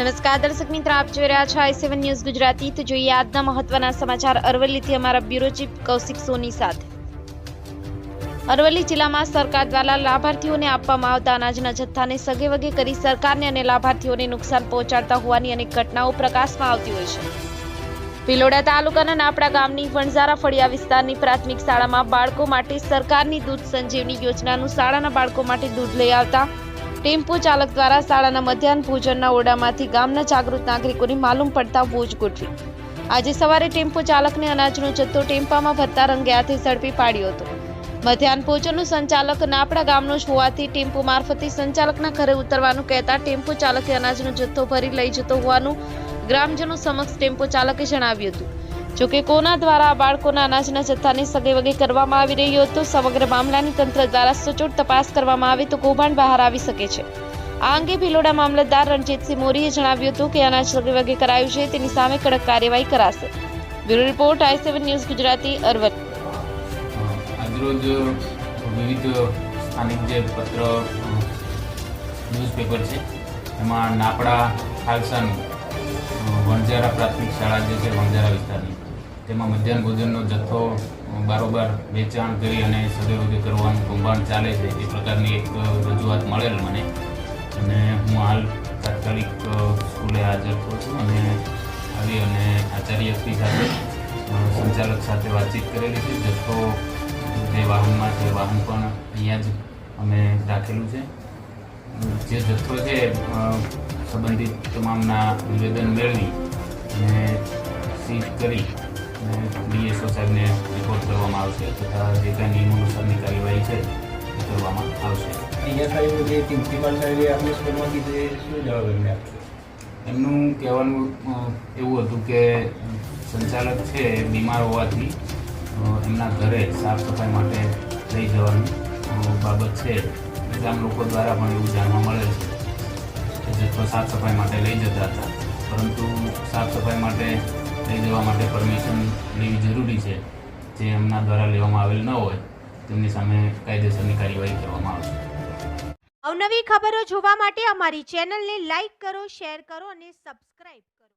નમસ્કાર, દર્શક મિત્રો, આપ જોઈ રહ્યા છો આઈ સેવન ન્યૂઝ ગુજરાતી. તો જોઈએ આજના મહત્વના સમાચાર અરવલ્લીથી અમારા બ્યુરો ચીફ કૌશિક સોની સાથે. અરવલ્લી જિલ્લામાં સરકાર દ્વારા લાભાર્થીઓને આપવામાં આવતા અનાજના જથ્થાને સગે વગે કરી સરકારને અને લાભાર્થીઓને નુકસાન પહોંચાડતા હોવાની અનેક ઘટનાઓ પ્રકાશમાં આવતી હોય છે. ભિલોડા તાલુકાના નાપડા ગામની વણઝારા ફળિયા વિસ્તારની પ્રાથમિક શાળામાં બાળકો માટે સરકારની દૂધ સંજીવની યોજનાનું શાળાના બાળકો માટે દૂધ લઈ આવતા ટેમ્પો ચાલક દ્વારા શાળાના મધ્યાહન ભોજનના ઓરડામાંથી ગામના જાગૃત નાગરિકોને માલુમ પડતા વોજ ગોઠવી. આજે સવારે ટેમ્પો ચાલકને અનાજનો જથ્થો ટેમ્પામાં ભરતા રંગે હાથે ઝડપી પાડ્યો હતો. મધ્યાહન ભોજનનું સંચાલક નાપડા ગામનો જ હોવાથી ટેમ્પો મારફતે સંચાલકના ઘરે ઉતરવાનું કહેતા ટેમ્પો ચાલકે અનાજનો જથ્થો ભરી લઈ જતો હોવાનું ગ્રામજનો સમક્ષ ટેમ્પો ચાલકે જણાવ્યું હતું. જોકે કોના દ્વારા બાળકોના અનાજના જથ્થાની સગેવગે કરવામાં આવી રહ્યો હતો, સમગ્ર મામલાની તંત્ર દ્વારા સચોટ તપાસ કરવામાં આવે તો કૌભાંડ બહાર આવી શકે છે. આ અંગે ભિલોડા મામલતદાર રણજીતસિંહ મોરીએ જણાવ્યું હતું કે અનાજ સગે વગે કરાયું છે, તેની સામે કડક કાર્યવાહી કરાશે. Bureau report I seven news Gujarati Arwal આજરોજ વિવિધ સ્થાનિક જે પત્ર ન્યૂઝપેપર છે, એમાં નાપડા, ખાલસાનું વણઝારા પ્રાથમિક શાળા જે છે, વણઝારા વિસ્તારની. તેમાં મધ્યાહન ભોજનનો જથ્થો બારોબાર વેચાણ કરી અને સદે કરવાનું કૌભાંડ ચાલે છે. એ પ્રકારની એક રજૂઆત મળેલ મને. અને હું હાલ તાત્કાલિક સ્કૂલે હાજર થયો છું અને આવી અને આચાર્યશ્રી સાથે સંચાલક સાથે વાતચીત કરેલી છે. જથ્થો, જે વાહનમાં છે વાહન પણ અહીંયા જ અમે રાખેલું છે. જે જથ્થો છે સંબંધિત તમામના નિવેદન મેળવી અને સીટ કરી અને ડીએસઓ સાહેબને રિપોર્ટ કરવામાં આવશે તથા જે કાંઈ નિયમોનુસારની કાર્યવાહી છે એ કરવામાં આવશે. અહીંયા ખાલી જે પ્રિન્સિપાલ સાહેબે આપણે સ્કૂલમાં કીધું શું જવાબ એમને એમનું કહેવાનું એવું હતું કે સંચાલક છે બીમાર હોવાથી એમના ઘરે સાફ સફાઈ માટે લઈ જવાની બાબત છે. ગામ લોકો દ્વારા પણ એવું જાણવા મળે છે. જથ્થો સાફ સફાઈ માટે લઈ જતા હતા. પરંતુ સાફ સફાઈ માટે લઈ જવા માટે પરમિશન લેવી જરૂરી છે. જે એમના દ્વારા લેવામાં આવેલ ન હોય, તેમની સામે કાયદેસરની કાર્યવાહી કરવામાં આવશે. અવનવી ખબરો જોવા માટે અમારી ચેનલને લાઈક કરો શેર કરો અને સબસ્ક્રાઇબ કરો